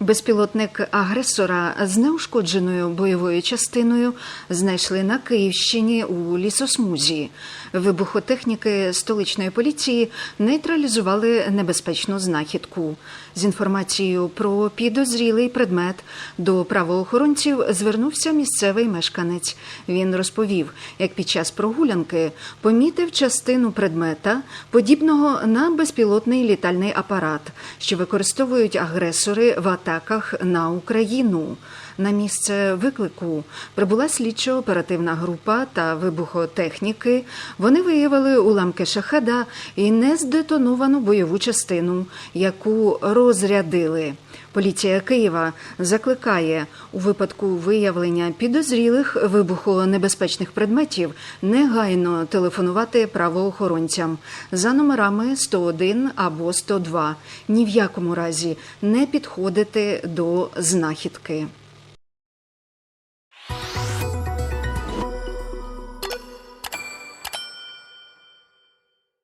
Безпілотник агресора з неушкодженою бойовою частиною знайшли на Київщині у лісосмузі. Вибухотехніки столичної поліції нейтралізували небезпечну знахідку. З інформацією про підозрілий предмет до правоохоронців звернувся місцевий мешканець. Він розповів, як під час прогулянки помітив частину предмета, подібного на безпілотний літальний апарат, що використовують агресори в атаках на Україну. На місце виклику прибула слідчо-оперативна група та вибухотехніки. Вони виявили уламки шахеда і нездетоновану бойову частину, яку розрядили. Поліція Києва закликає у випадку виявлення підозрілих вибухонебезпечних предметів негайно телефонувати правоохоронцям за номерами 101 або 102. Ні в якому разі не підходити до знахідки.